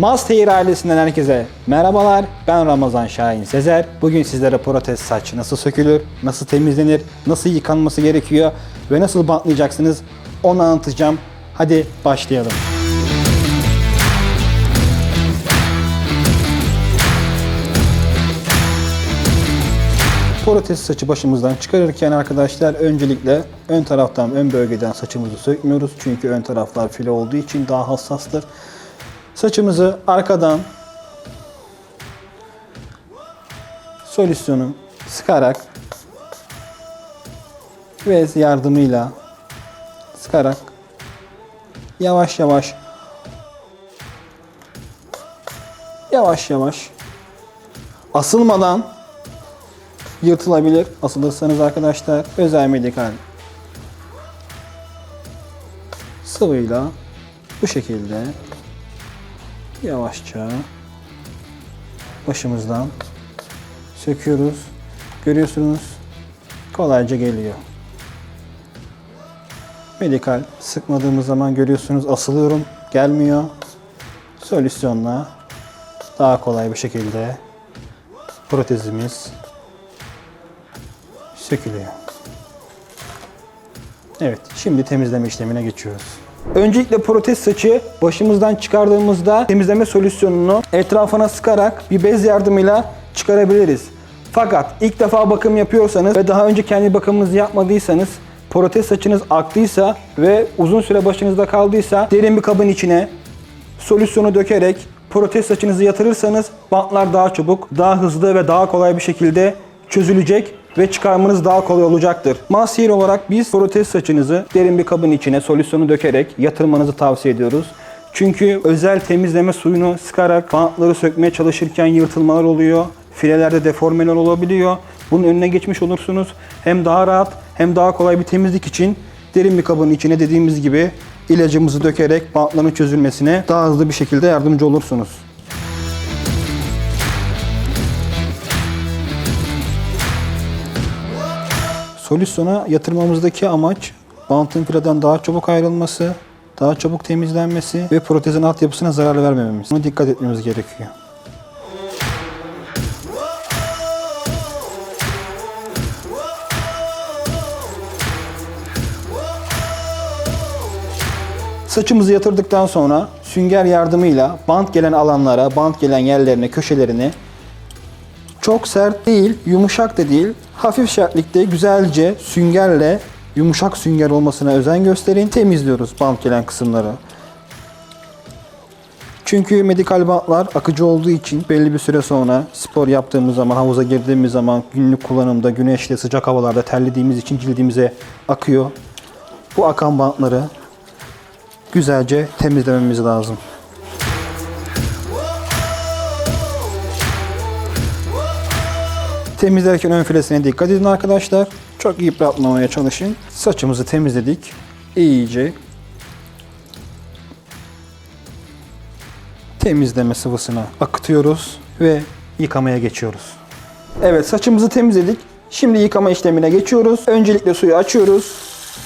Hair ailesinden herkese merhabalar. Ben Ramazan Şahin Sezer. Bugün sizlere protez saç nasıl sökülür, nasıl temizlenir, nasıl yıkanması gerekiyor ve nasıl bantlayacaksınız onu anlatacağım. Hadi başlayalım. Protez saçı başımızdan çıkarırken arkadaşlar öncelikle ön taraftan, ön bölgeden saçımızı sökmüyoruz. Çünkü ön taraflar file olduğu için daha hassastır. Saçımızı arkadan solüsyonu sıkarak ve yardımıyla sıkarak yavaş yavaş yavaş yavaş asılmadan yırtılabilir. Asılırsanız arkadaşlar özel medikal sıvıyla bu şekilde yavaşça başımızdan söküyoruz. Görüyorsunuz kolayca geliyor. Medikal sıkmadığımız zaman görüyorsunuz asılıyorum gelmiyor. Solüsyonla daha kolay bir şekilde protezimiz sökülüyor. Evet, şimdi temizleme işlemine geçiyoruz. Öncelikle protez saçı başımızdan çıkardığımızda temizleme solüsyonunu etrafına sıkarak bir bez yardımıyla çıkarabiliriz. Fakat ilk defa bakım yapıyorsanız ve daha önce kendi bakımınızı yapmadıysanız protez saçınız aktıysa ve uzun süre başınızda kaldıysa derin bir kabın içine solüsyonu dökerek protez saçınızı yatırırsanız bantlar daha çabuk, daha hızlı ve daha kolay bir şekilde çözülecek ve çıkarmanız daha kolay olacaktır. Masir olarak biz protez saçınızı derin bir kabın içine solüsyonu dökerek yatırmanızı tavsiye ediyoruz. Çünkü özel temizleme suyunu sıkarak bantları sökmeye çalışırken yırtılmalar oluyor. Filelerde deformeler olabiliyor. Bunun önüne geçmiş olursunuz. Hem daha rahat hem daha kolay bir temizlik için derin bir kabın içine dediğimiz gibi ilacımızı dökerek bantların çözülmesine daha hızlı bir şekilde yardımcı olursunuz. Solüsyona yatırmamızdaki amaç bantın fileden daha çabuk ayrılması, daha çabuk temizlenmesi ve protezin altyapısına zarar vermememiz. Buna dikkat etmemiz gerekiyor. Saçımızı yatırdıktan sonra sünger yardımıyla bant gelen alanlara, bant gelen yerlerine, köşelerine çok sert değil, yumuşak da değil, hafif sertlikte güzelce süngerle yumuşak sünger olmasına özen gösterin. Temizliyoruz bant gelen kısımları. Çünkü medikal bantlar akıcı olduğu için belli bir süre sonra spor yaptığımız zaman, havuza girdiğimiz zaman, günlük kullanımda, güneşte, sıcak havalarda terlediğimiz için cildimize akıyor. Bu akan bantları güzelce temizlememiz lazım. Temizlerken ön filesine dikkat edin arkadaşlar. Çok yıpratmamaya çalışın. Saçımızı temizledik. İyice temizleme sıvısını akıtıyoruz ve yıkamaya geçiyoruz. Evet saçımızı temizledik. Şimdi yıkama işlemine geçiyoruz. Öncelikle suyu açıyoruz.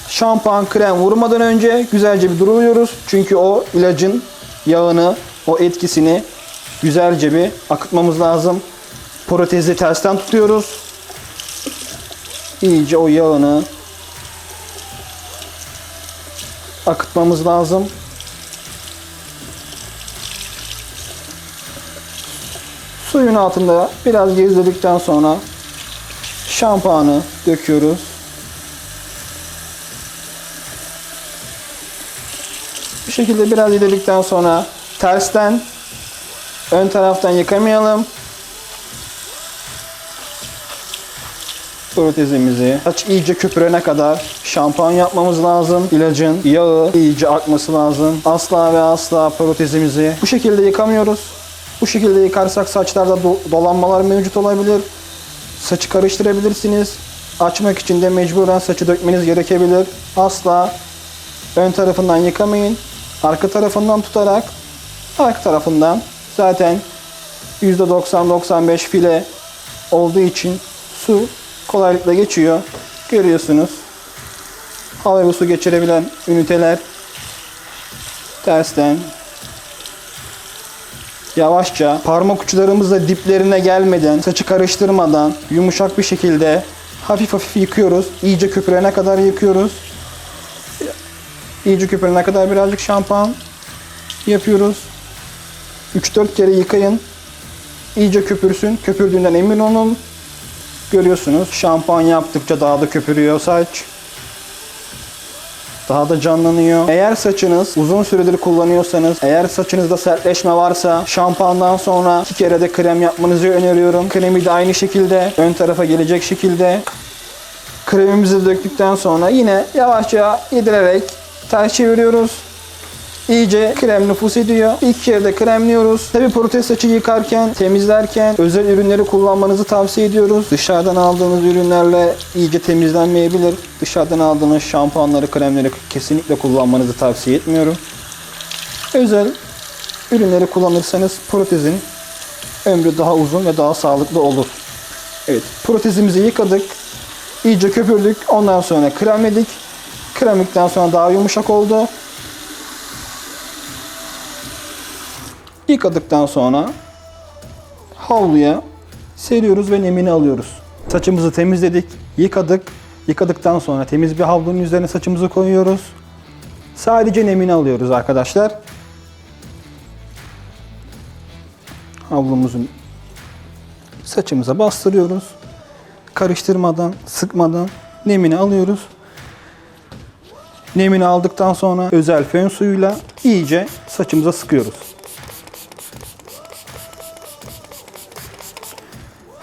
Şampuan, krem vurmadan önce güzelce bir duruluyoruz. Çünkü o ilacın yağını, o etkisini güzelce bir akıtmamız lazım. Protezi tersten tutuyoruz. İyice o yağını akıtmamız lazım. Suyun altında biraz gezdirdikten sonra şampuanı döküyoruz. Bu şekilde biraz yedirdikten sonra tersten ön taraftan yıkamayalım. Protezimizi saç iyice köpürene kadar şampuan yapmamız lazım. İlacın yağı iyice akması lazım. Asla ve asla protezimizi bu şekilde yıkamıyoruz. Bu şekilde yıkarsak saçlarda do- dolanmalar mevcut olabilir. Saçı karıştırabilirsiniz. Açmak için de mecburen saçı dökmeniz gerekebilir. Asla ön tarafından yıkamayın. Arka tarafından tutarak arka tarafından zaten %90-95 file olduğu için su kolaylıkla geçiyor. Görüyorsunuz. Hava ve su geçirebilen üniteler tersten yavaşça parmak uçlarımızla diplerine gelmeden, saçı karıştırmadan yumuşak bir şekilde hafif hafif yıkıyoruz. İyice köpürene kadar yıkıyoruz. İyice köpürene kadar birazcık şampuan yapıyoruz. 3-4 kere yıkayın. İyice köpürsün. Köpürdüğünden emin olun. Görüyorsunuz şampuan yaptıkça daha da köpürüyor saç. Daha da canlanıyor. Eğer saçınız uzun süredir kullanıyorsanız, eğer saçınızda sertleşme varsa şampuandan sonra iki kere de krem yapmanızı öneriyorum. Kremi de aynı şekilde ön tarafa gelecek şekilde kremimizi döktükten sonra yine yavaşça yedirerek ters çeviriyoruz. İyice krem nüfus ediyor. İlk kere de kremliyoruz. Tabi protez saçı yıkarken, temizlerken özel ürünleri kullanmanızı tavsiye ediyoruz. Dışarıdan aldığınız ürünlerle iyice temizlenmeyebilir. Dışarıdan aldığınız şampuanları, kremleri kesinlikle kullanmanızı tavsiye etmiyorum. Özel ürünleri kullanırsanız protezin ömrü daha uzun ve daha sağlıklı olur. Evet, protezimizi yıkadık. iyice köpürdük. Ondan sonra kremledik. Kremlikten sonra daha yumuşak oldu. Yıkadıktan sonra havluya seriyoruz ve nemini alıyoruz. Saçımızı temizledik, yıkadık. Yıkadıktan sonra temiz bir havlunun üzerine saçımızı koyuyoruz. Sadece nemini alıyoruz arkadaşlar. Havlumuzun saçımıza bastırıyoruz. Karıştırmadan, sıkmadan nemini alıyoruz. Nemini aldıktan sonra özel fön suyuyla iyice saçımıza sıkıyoruz.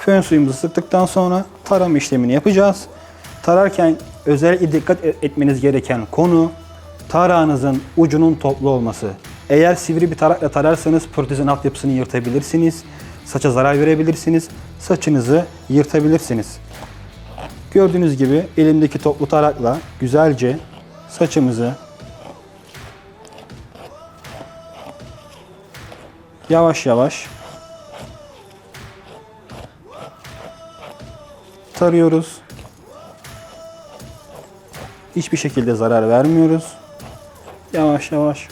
Fön suyumuzu sıktıktan sonra tarama işlemini yapacağız. Tararken özellikle dikkat e- etmeniz gereken konu tarağınızın ucunun toplu olması. Eğer sivri bir tarakla tararsanız protezin altyapısını yırtabilirsiniz. Saça zarar verebilirsiniz. Saçınızı yırtabilirsiniz. Gördüğünüz gibi elimdeki toplu tarakla güzelce saçımızı yavaş yavaş tarıyoruz. Hiçbir şekilde zarar vermiyoruz. Yavaş yavaş.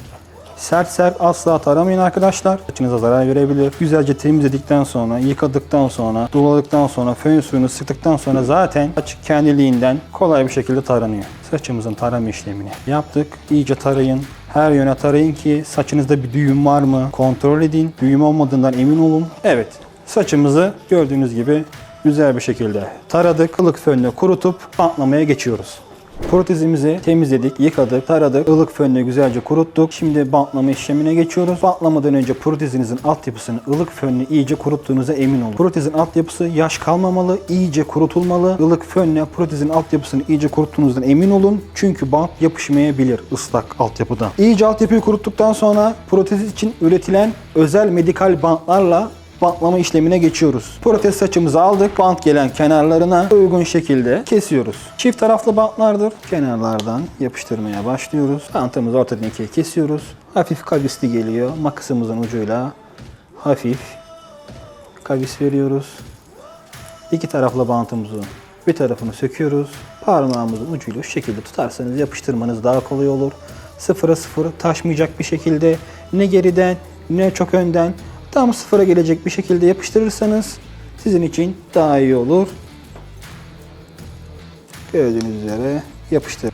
Sert sert asla taramayın arkadaşlar. Saçınıza zarar verebilir. Güzelce temizledikten sonra, yıkadıktan sonra, doladıktan sonra, fön suyunu sıktıktan sonra zaten saç kendiliğinden kolay bir şekilde taranıyor. Saçımızın tarama işlemini yaptık. İyice tarayın. Her yöne tarayın ki saçınızda bir düğüm var mı kontrol edin. Düğüm olmadığından emin olun. Evet. Saçımızı gördüğünüz gibi güzel bir şekilde taradık. Kılık fönle kurutup bantlamaya geçiyoruz. Protezimizi temizledik, yıkadık, taradık, ılık fönle güzelce kuruttuk. Şimdi bantlama işlemine geçiyoruz. Bantlamadan önce protezinizin altyapısını ılık fönle iyice kuruttuğunuza emin olun. Protezin altyapısı yaş kalmamalı, iyice kurutulmalı. Ilık fönle protezin altyapısını iyice kuruttuğunuzdan emin olun. Çünkü bant yapışmayabilir ıslak altyapıda. İyice altyapıyı kuruttuktan sonra protez için üretilen özel medikal bantlarla bantlama işlemine geçiyoruz. Protez saçımızı aldık. Bant gelen kenarlarına uygun şekilde kesiyoruz. Çift taraflı bantlardır. Kenarlardan yapıştırmaya başlıyoruz. Bantımızı ortadan ikiye kesiyoruz. Hafif kavisli geliyor. Makasımızın ucuyla hafif kavis veriyoruz. İki taraflı bantımızın bir tarafını söküyoruz. Parmağımızın ucuyla şu şekilde tutarsanız yapıştırmanız daha kolay olur. Sıfıra sıfır taşmayacak bir şekilde ne geriden ne çok önden tam sıfıra gelecek bir şekilde yapıştırırsanız sizin için daha iyi olur. Gördüğünüz üzere yapıştır.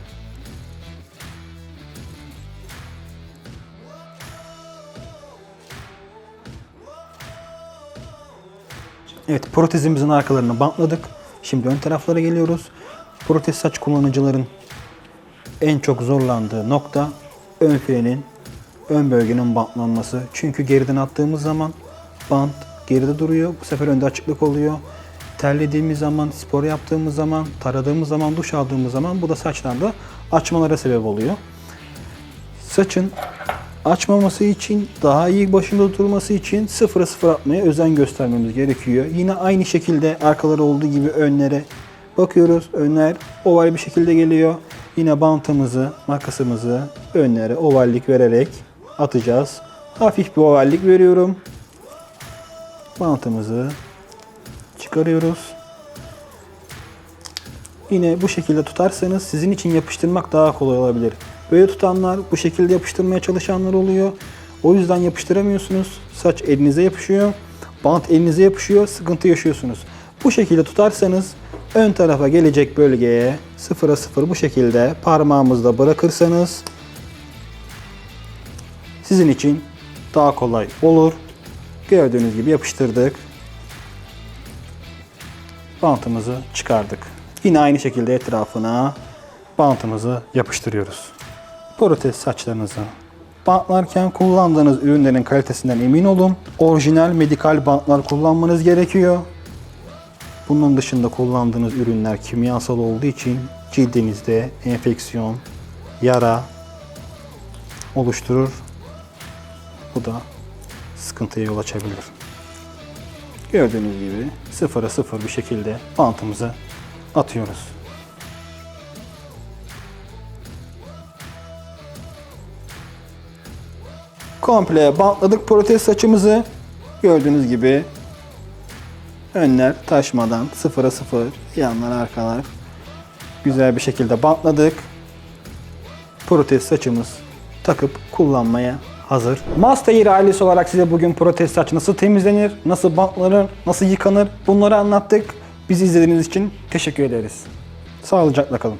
Evet protezimizin arkalarını bantladık. Şimdi ön taraflara geliyoruz. Protez saç kullanıcıların en çok zorlandığı nokta ön frenin ön bölgenin bantlanması. Çünkü geriden attığımız zaman bant geride duruyor. Bu sefer önde açıklık oluyor. Terlediğimiz zaman, spor yaptığımız zaman, taradığımız zaman, duş aldığımız zaman bu da saçlarda açmalara sebep oluyor. Saçın açmaması için, daha iyi başında durması için sıfıra sıfır atmaya özen göstermemiz gerekiyor. Yine aynı şekilde arkaları olduğu gibi önlere bakıyoruz. Önler oval bir şekilde geliyor. Yine bantımızı, makasımızı önlere ovallik vererek atacağız. Hafif bir ovallik veriyorum. Bantımızı çıkarıyoruz. Yine bu şekilde tutarsanız sizin için yapıştırmak daha kolay olabilir. Böyle tutanlar bu şekilde yapıştırmaya çalışanlar oluyor. O yüzden yapıştıramıyorsunuz. saç elinize yapışıyor. Bant elinize yapışıyor. Sıkıntı yaşıyorsunuz. Bu şekilde tutarsanız ön tarafa gelecek bölgeye sıfıra sıfır bu şekilde parmağımızla bırakırsanız sizin için daha kolay olur. Gördüğünüz gibi yapıştırdık. Bantımızı çıkardık. Yine aynı şekilde etrafına bantımızı yapıştırıyoruz. Protez saçlarınızı bantlarken kullandığınız ürünlerin kalitesinden emin olun. Orijinal medikal bantlar kullanmanız gerekiyor. Bunun dışında kullandığınız ürünler kimyasal olduğu için cildinizde enfeksiyon, yara oluşturur. Bu da sıkıntıya yol açabilir. Gördüğünüz gibi sıfıra sıfır bir şekilde bantımızı atıyoruz. Komple bantladık protez saçımızı. Gördüğünüz gibi önler taşmadan sıfıra sıfır, yanlar arkalar güzel bir şekilde bantladık. Protez saçımız takıp kullanmaya hazır. Master ailesi olarak size bugün protez saç nasıl temizlenir, nasıl bantlanır, nasıl yıkanır bunları anlattık. Bizi izlediğiniz için teşekkür ederiz. Sağlıcakla kalın.